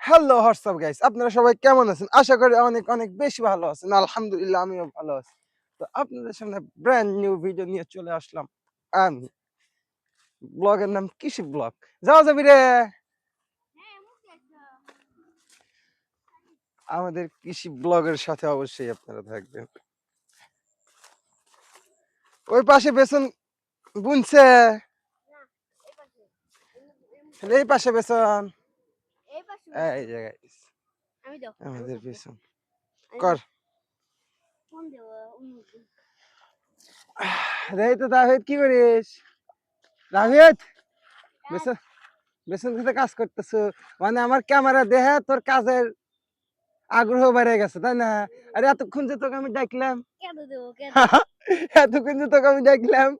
Hello WhatsApp guys আপনারা সবাই কেমন আছেন? আশা করি অনেক অনেক বেশি ভালো আছেন। আলহামদুলিল্লাহ, আমিও ভালো আছি। তো আপনাদের সামনে ব্র্যান্ড নিউ ভিডিও নিয়ে চলে আসলাম আমি। ব্লগের নাম কৃষি ব্লগ যাওয়া যাবি রে! আমাদের কৃষি ব্লগের সাথে অবশ্যই আপনারা থাকবেন। ওই পাশে বেসন বুনছে। এই পাশে বেসন। এই জায়গায় আমাদের কর তো দাহিদ কি করিস দাহিদ বেসন বেসন খেতে কাজ করতেছ মানে আমার ক্যামেরা দেখে তোর কাজের আগ্রহ বেড়ে গেছে তাই না আরে এতক্ষণ যে তোকে আমি ডাকলাম এতক্ষণ যে তোকে আমি ডাকলাম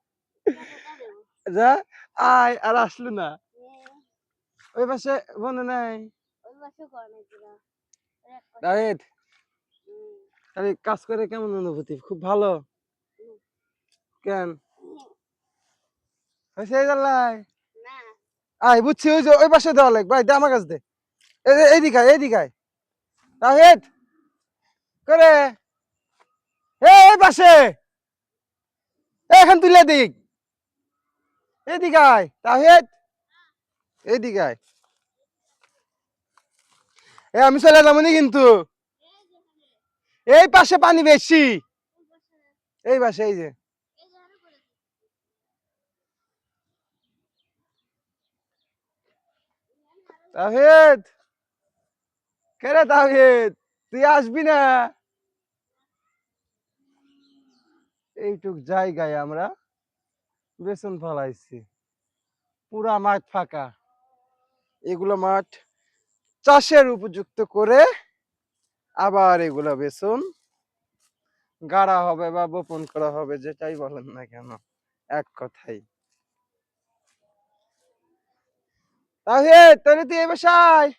যা আয় আর আসলো না ওই পাশে বন্ধু নাই দাহিদ তাহলে কাজ করে কেমন অনুভূতি? খুব ভালো। কেন? হয়েছে বুঝছি ওই যে ওই পাশে দেওয়া লাগবে ভাই দে আমার কাছে দে। এইদিকে আয়। করে। এই পাশে। এখন তুলে দিক। আয় আয়। এ, আমি চলে যাব নি কিন্তু। এই পাশে পানি বেশি। এই পাশে, এই যে। তাহিদ কে রে তাহিদ তুই আসবি না? এইটুক জায়গায় আমরা বেসন ফলাইছি। পুরা মাঠ ফাঁকা। এগুলো মাঠ চাষের উপযুক্ত করে আবার এগুলো বেসন গাড়া হবে বা বপন করা হবে, যেটাই বলেন না কেন, এক কথাই। তাহলে তাহলে তুই এ বাসায়।